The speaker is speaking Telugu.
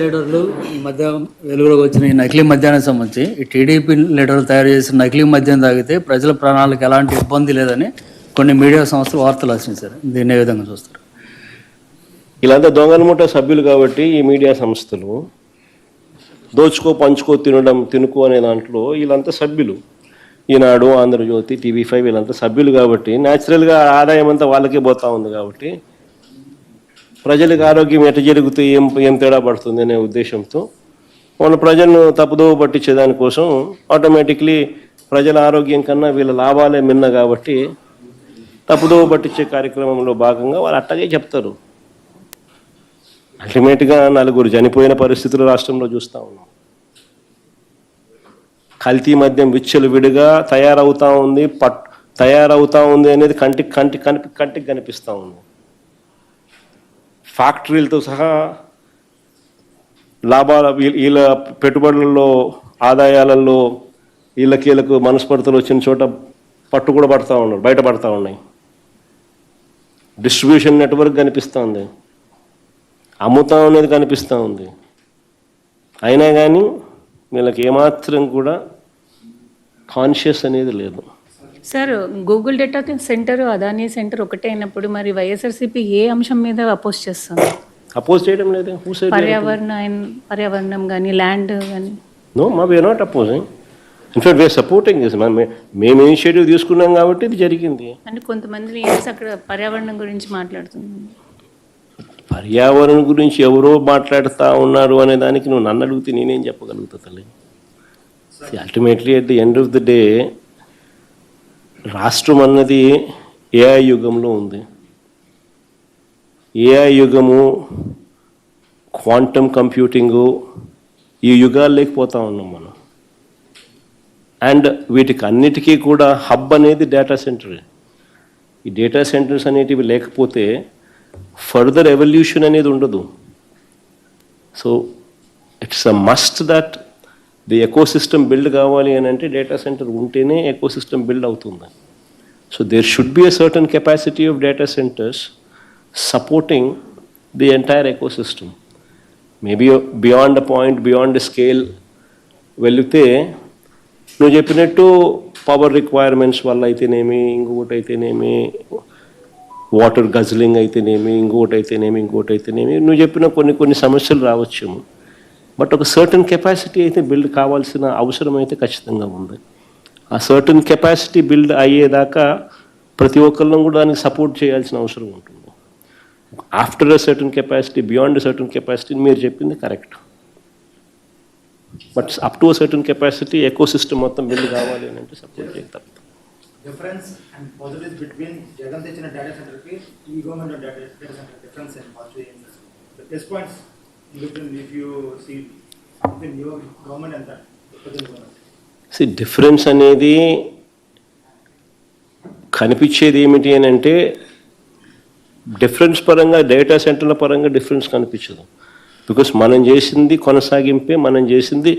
లీడర్లు ఈ మధ్య వెలుగులోకి వచ్చిన ఈ నకిలీ మద్యానికి సంబంధించి ఈ టీడీపీ లీడర్లు తయారు చేసిన నకిలీ మద్యం తాగితే ప్రజల ప్రాణాలకు ఎలాంటి ఇబ్బంది లేదని కొన్ని మీడియా సంస్థలు వార్తలు ఆశించారు దీన్ని ఏ విధంగా చూస్తారు? వీళ్ళంతా దొంగల ముఠ సభ్యులు కాబట్టి ఈ మీడియా సంస్థలు దోచుకో పంచుకో తినడం తినుకో అనే దాంట్లో వీళ్ళంతా సభ్యులు. ఈనాడు ఆంధ్రజ్యోతి టీవీ ఫైవ్ వీళ్ళంతా సభ్యులు కాబట్టి న్యాచురల్గా ఆదాయం అంతా వాళ్ళకే పోతా ఉంది కాబట్టి ప్రజలకు ఆరోగ్యం ఎట జరుగుతూ ఏం ఏం తేడా పడుతుంది అనే ఉద్దేశంతో మన ప్రజలను తప్పుదోవ పట్టించే దానికోసం ఆటోమేటిక్లీ ప్రజల ఆరోగ్యం కన్నా వీళ్ళ లాభాలే మిన్న కాబట్టి తప్పుదోవ పట్టించే కార్యక్రమంలో భాగంగా వాళ్ళు అట్టగే చెప్తారు. అల్టిమేట్గా నలుగురు చనిపోయిన పరిస్థితులు రాష్ట్రంలో చూస్తూ ఉన్నాం. కల్తీ మద్యం విచ్చలు విడిగా తయారవుతా ఉంది పట్ తయారవుతా ఉంది అనేది కంటికి కంటి కనిపి కంటికి కనిపిస్తూ ఉంది. ఫ్యాక్టరీలతో సహా లాభాల వీళ్ళ- పెట్టుబడులలో ఆదాయాలలో వీళ్ళకి వీళ్ళకు మనస్పర్ధలు వచ్చిన చోట పట్టు కూడా పడతా ఉన్నారు బయటపడతా ఉన్నాయి. డిస్ట్రిబ్యూషన్ నెట్వర్క్ కనిపిస్తూ ఉంది. అమ్ముతాం అనేది కనిపిస్తూ ఉంది. అయినా కానీ వీళ్ళకి ఏమాత్రం కూడా కాన్షియస్ అనేది లేదు. Sir Google data centre Adani centre ఒకటే అయినప్పుడు మరి వైఎస్ఆర్సీపీ ఏ అంశం మీద అపోజ్ చేస్తుంది? అపోజ్ చేయడం లేదు? పర్యావరణ పర్యావరణం కానీ ల్యాండ్ కానీ నో మా we are not opposing in fact we are supporting this మేము ఇనిషియేటివ్ తీసుకున్నాం కాబట్టి ఇది జరిగింది. అంటే కొంతమంది లీడర్స్ అక్కడ పర్యావరణం గురించి మాట్లాడుతున్నారు? పర్యావరణం గురించి ఎవరో మాట్లాడుతూ ఉన్నారు అనే దానికి నువ్వు నన్ను అడిగితే నేనేం చెప్పగలుగుతా తల్లి? Ultimately at the end of the day రాష్ట్రం అన్నది ఏఐ యుగంలో ఉంది. ఏఐ యుగము క్వాంటమ్ కంప్యూటింగు ఈ యుగాలు లేకపోతా ఉన్నాం మనం. అండ్ వీటికి అన్నిటికీ కూడా హబ్ అనేది డేటా సెంటర్. ఈ డేటా సెంటర్స్ అనేటివి లేకపోతే ఫర్దర్ ఎవల్యూషన్ అనేది ఉండదు. So it's a must that the ecosystem build కావాలి అని అంటే డేటా సెంటర్ ఉంటేనే ఎకో సిస్టమ్ బిల్డ్ అవుతుంది. So there should be a certain capacity of data centres supporting the entire ecosystem maybe beyond a point beyond scale వెళితే నువ్వు చెప్పినట్టు పవర్ రిక్వైర్మెంట్స్ వల్ల అయితేనేమి ఇంకొకటి అయితేనేమి వాటర్ గజ్లింగ్ అయితేనేమి ఇంకొకటి అయితేనేమి ఇంకొకటి అయితేనేమి నువ్వు చెప్పిన కొన్ని కొన్ని సమస్యలు రావచ్చేమో. బట్ ఒక సర్టన్ కెపాసిటీ అయితే బిల్డ్ కావాల్సిన అవసరం అయితే ఖచ్చితంగా ఉంది. ఆ సర్టన్ కెపాసిటీ బిల్డ్ అయ్యేదాకా ప్రతి ఒక్కళ్ళం కూడా దానికి సపోర్ట్ చేయాల్సిన అవసరం ఉంటుంది. After a certain capacity beyond certain capacity మీరు చెప్పింది correct but up to certain capacity ecosystem మొత్తం బిల్డ్ కావాలి అని అంటే సపోర్ట్ చేయాలి difference and positives between Jagan తెచ్చిన డేటా సెంటర్కి ఈ government data centre difference and positive plus points see సి డిఫరెన్స్ అనేది కనిపించేది ఏమిటి అని అంటే డిఫరెన్స్ పరంగా డేటా సెంటర్ల పరంగా డిఫరెన్స్ కనిపించదు. బికాస్ మనం చేసింది కొనసాగింపే మనం చేసింది